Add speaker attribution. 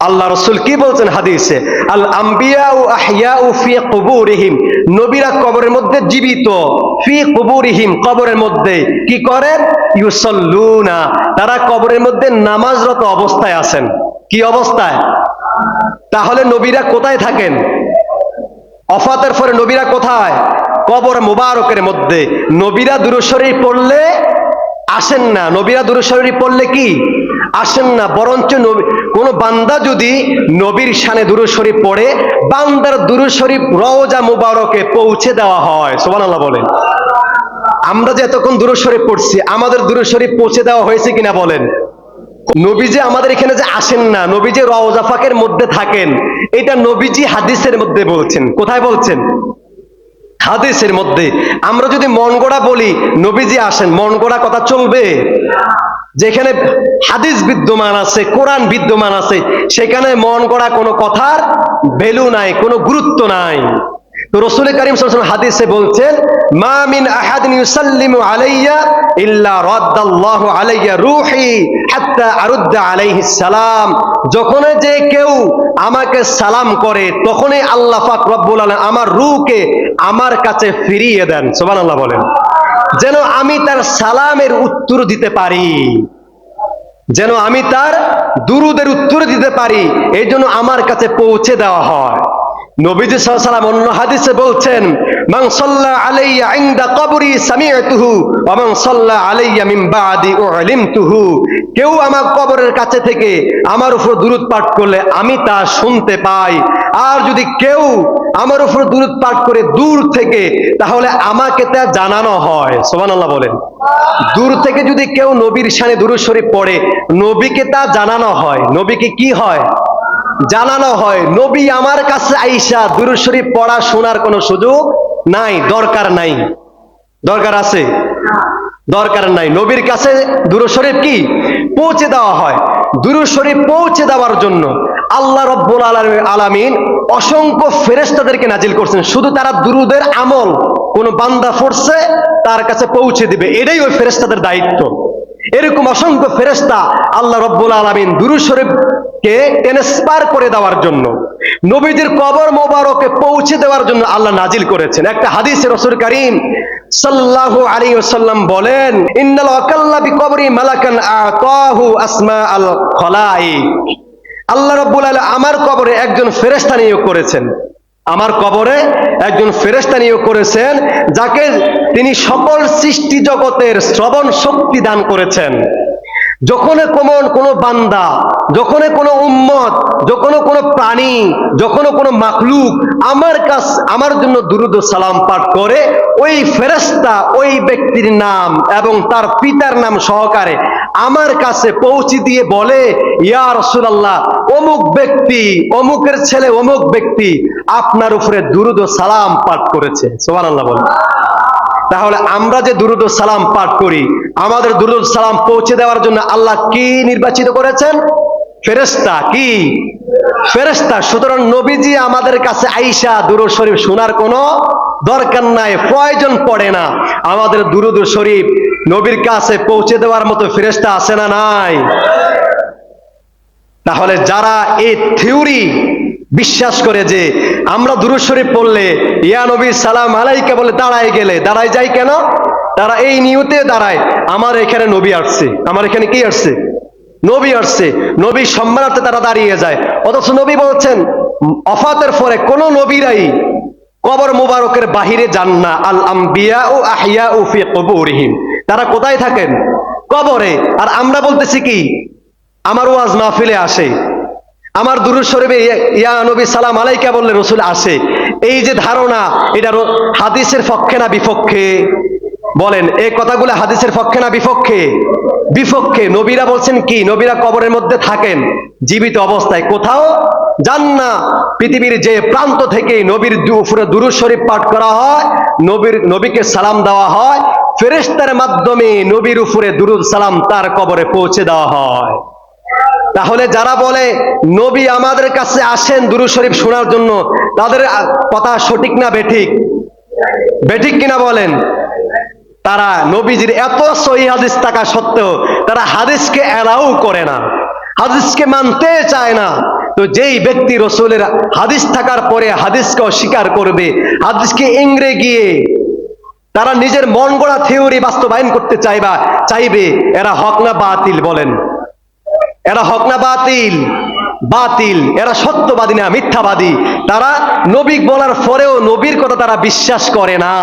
Speaker 1: আল্লাহ রসুল কি বলছেন হাদিসে? আল আম্বিয়া ও আহিয়া ও ফি কবুরিহিম। নবীরা কবরের মধ্যে জীবিত। ফি কবুরিহিম, কবরের মধ্যে। কি করেন ইউসল্লুনা। তারা কবরের মধ্যে নামাজরত অবস্থায় আছেন। কি অবস্থায়? তাহলে নবীরা কোথায় থাকেন? অফাতের পরে নবীরা কোথায়? কবর মুবারকের মধ্যে। নবীরা দুরুশরী পড়লে আসেন না। নবীরা দুরুশরী পড়লে কি? আসেন না। বরঞ্চ কোন বান্দা যদি নবীর শানে দুরুশরী পড়ে, বান্দার দুরুশরী রওজা মুবারকে পৌঁছে দেওয়া হয়। সুবহানাল্লাহ বলেন। আমরা যে এতক্ষণ দুরুশরী পড়ছি, আমাদের দুরুশরী পৌঁছে দেওয়া হয়েছে কিনা বলেন? নবীজি আমাদের এখানে যে আসেন না নবীজি রওজা ফাঁকের মধ্যে থাকেন, এটা নবীজি হাদিসের মধ্যে বলছেন। কোথায় বলছেন? হাদিসের মধ্যে আমরা যদি মন গড়া বলি, নবীজি আসেন, মন গড়া কথা চলবে। যেখানে হাদিস বিদ্যমান আছে, কোরআন বিদ্যমান আছে, সেখানে মন গড়া কোনো কথার ভ্যালু নাই, কোনো গুরুত্ব নাই। তো রসুল করিম সাল্লাল্লাহু হাদিসে বলছেন মামিন আহাদিন ইউসাল্লিমু আলাইয়া ইল্লা রাদ্দাল্লাহু আলাইয়া রূহি সালাম যখন যে কেউ আমাকে সালাম করে, তখনই আল্লাহ পাক রব্বুল আলামিন আমার রূহকে আমার কাছে ফিরিয়ে দেন। সুবহানাল্লাহ বলেন। যেন আমি তার সালামের উত্তর দিতে পারি। যেন আমি তার দুরুদের উত্তর দিতে পারি এই জন্য আমার কাছে পৌঁছে দেওয়া হয়। নবীজি অন্য হাদিসে বলছেন, মান সাল্লা আলাইয়া কবরি ওয়া সাল্লা আলাইয়া মিন বাদি উলিমতুহু। কেউ আমার কবরের কাছে থেকে আমার উপর দুরূদ পাঠ করলে আমি তা শুনতে পাই। আর যদি কেউ আমার উপর দুরূদ পাঠ করে দূর থেকে, তাহলে আমাকে তা জানানো হয়। সুবহানাল্লাহ বলেন। দূর থেকে যদি কেউ নবীর শানে দুরূদ শরীফ পড়ে, নবীকে তা জানানো হয়। নবীকে কি হয়? জানানো হয়, নবী আমার কাছে আইসা দুরূদ শরীফ পড়া শোনার কোনো সুযোগ নাই, দরকার নাই। দরকার আছে? দরকার নাই। নবীর কাছে দুরু শরীফ কি? পৌঁছে দেওয়া হয়। দুরু শরীফ পৌঁছে দেওয়ার জন্য আল্লাহ রব্বুল আলামিন অসংখ্য ফেরেশতাদেরকে নাজিল করছেন। শুধু তারা দুরুদের আমল কোন বান্দা পড়ছে তার কাছে পৌঁছে দিবে। এটাই ওই ফেরেশতাদের দায়িত্ব। এরকম অসংখ্য ফেরেশতা আল্লাহ রব্বুল আলমিন দুরু দুরূদ শরীফকে ট্রান্সফার করে দেওয়ার জন্য। নবীদের কবর মোবারকে পৌঁছে দেওয়ার জন্য আল্লাহ নাজিল করেছেন। একটা হাদিসে রসুল করিম সাল্লাল্লাহু আলাইহি ওয়াসাল্লাম বলেন, ইন্নাল ওয়াকাল্লা বিকবরি মালাকান আতাহু আসমা আল খলাইক আল্লাহ রাব্বুল আলামিন আমার কবরে একজন ফেরেশতা নিয়োগ করেছেন। আমার কবরে একজন ফেরেশতা নিয়োগ করেছেন, যাকে তিনি সকল সৃষ্টি জগতের শ্রবণ শক্তি দান করেছেন। যখন কোন, কোনো বান্দা যখন কোনো উম্মত যখন কোনো প্রাণী যখন কোনো মাখলুক আমার কাছ, আমার জন্য দুরুদ সালাম পাঠ করে, ওই ফেরেশতা, ওই ব্যক্তির নাম এবং তার পিতার নাম সহকারে আমার কাছে পৌঁছে দিয়ে বলে, ইয়া রাসূলুল্লাহ, অমুক ব্যক্তি, অমুকের ছেলে অমুক ব্যক্তি আপনার উপরে দুরুদ সালাম পাঠ করেছে। সুবহানাল্লাহ বলেন। তাহলে আমরা যে দুরুদ সালাম পাঠ করি, আমাদের দুরুদ সালাম পৌঁছে দেওয়ার জন্য আল্লাহ কি নির্বাচিত করেছেন? ফেরেস্তা কি? ফেরেস্তা সুতরাং নবীজি আমাদের কাছে আইসা দুরুদ শরীফ শোনার কোনো দরকার নাই, প্রয়োজন পড়ে না। আমাদের দুরুদ শরীফ নবীর কাছে পৌঁছে দেওয়ার মতো ফেরেস্তা আছে না নাই? তাহলে যারা এই থিওরি বিশ্বাস করে যে আমরা দুরুদ শরীফ পড়লে, ইয়া নবী, সালাম আলাইকা বলে দাঁড়ায় গেলে, দাঁড়ায় যাই কেন? তারা এই নিয়তে দাঁড়ায়। আমার এখানে নবী আসছে। আমার এখানে কি আসছে? নবী আসছে। নবী সম্মানার্থে তারা দাঁড়িয়ে যায়। অথচ নবী বলছেন, অফাতের পরে কোন নবীরাই কবর মুবারকের বাহিরে যান না। আল আম্বিয়া ও আহিয়া ও ফি কবরিহিম। তারা কোথায় থাকেন? কবরে। আর আমরা বলতেছি কি, আমার ওয়াজ মাহফিলে আসে। আমার দুরুদ শরীফে ইয়া নবী সালাম আলাইকা বললে রসুল আসে। এই যে ধারণা, এটা হাদিসের পক্ষে না বিপক্ষে? বলেন এই কথাগুলো হাদিসের পক্ষে না বিপক্ষে? বিপক্ষে। নবীরা বলছেন কি? নবীরা কবরের মধ্যে থাকেন, জীবিত অবস্থায়। কোথাও যান না। পৃথিবীর যে প্রান্ত থেকে নবীর উপরে দুরুদ শরীফ পাঠ করা হয়, নবীর, নবীকে সালাম দেওয়া হয়, ফেরেশতার মাধ্যমে নবীর উপরে দুরুদ সালাম তার কবরে পৌঁছে দেওয়া হয়। তাহলে যারা বলে, নবী আমাদের কাছে আসেন দুরু শরীফ শোনার জন্য, তাদের কথা সঠিক না বেঠিক? বেঠিক কিনা বলেন? তারা নবীজির এত সহি হাদিস থাকা সত্ত্বেও তারা হাদিসকে এলাও করে না, হাদিসকে মানতে চায় না। তো যেই ব্যক্তি রসুলের হাদিস থাকার পরে হাদিসকে অস্বীকার করবে, হাদিসকে ইংরে গিয়ে তারা নিজের মন গড়া থিওরি বাস্তবায়ন করতে চাইবা, চাইবে, এরা হক না বাতিল বলেন। এরা হক না বাতিল? বাতিল। এরা সত্যবাদী না মিথ্যাবাদী। তারা নবী বলার পরেও নবীর কথা তারা বিশ্বাস করে না।